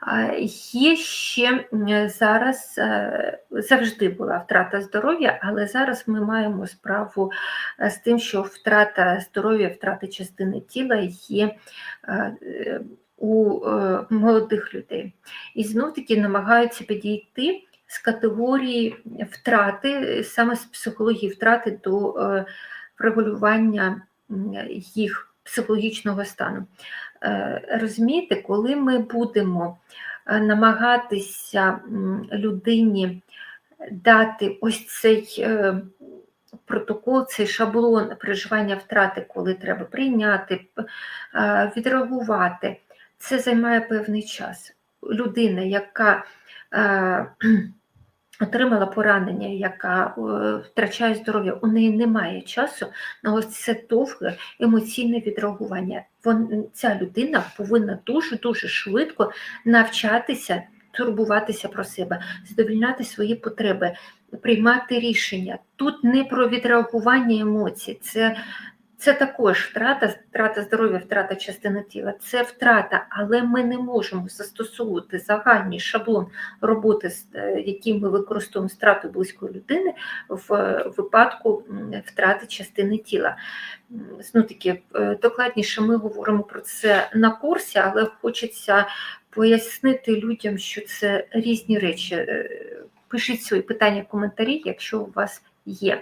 А, Є ще зараз е, завжди була втрата здоров'я, але зараз ми маємо справу е, з тим, що втрата здоров'я, втрата частини тіла є е, е, у е, молодих людей. І знов таки намагаються підійти з категорії втрати, е, саме з психології втрати до е, врегулювання їх психологічного стану. Е, Розумієте, коли ми будемо е, намагатися людині дати ось цей е, протокол, цей шаблон переживання втрати, коли треба прийняти, відреагувати, це займає певний час. Людина, яка отримала поранення, яка е, втрачає здоров'я, у неї немає часу на ось це довге емоційне відреагування. Вон, ця людина повинна дуже-дуже швидко навчатися турбуватися про себе, задовільняти свої потреби, приймати рішення. Тут не про відреагування емоцій, це, це також втрата, втрата здоров'я, втрата частини тіла, це втрата, але ми не можемо застосовувати загальний шаблон роботи, з, е, який ми використовуємо з втратою близької людини в е, випадку втрати частини тіла. Ну, таки, е, докладніше ми говоримо про це на курсі, але хочеться пояснити людям, що це різні речі. Пишіть свої питання в коментарі, якщо у вас є.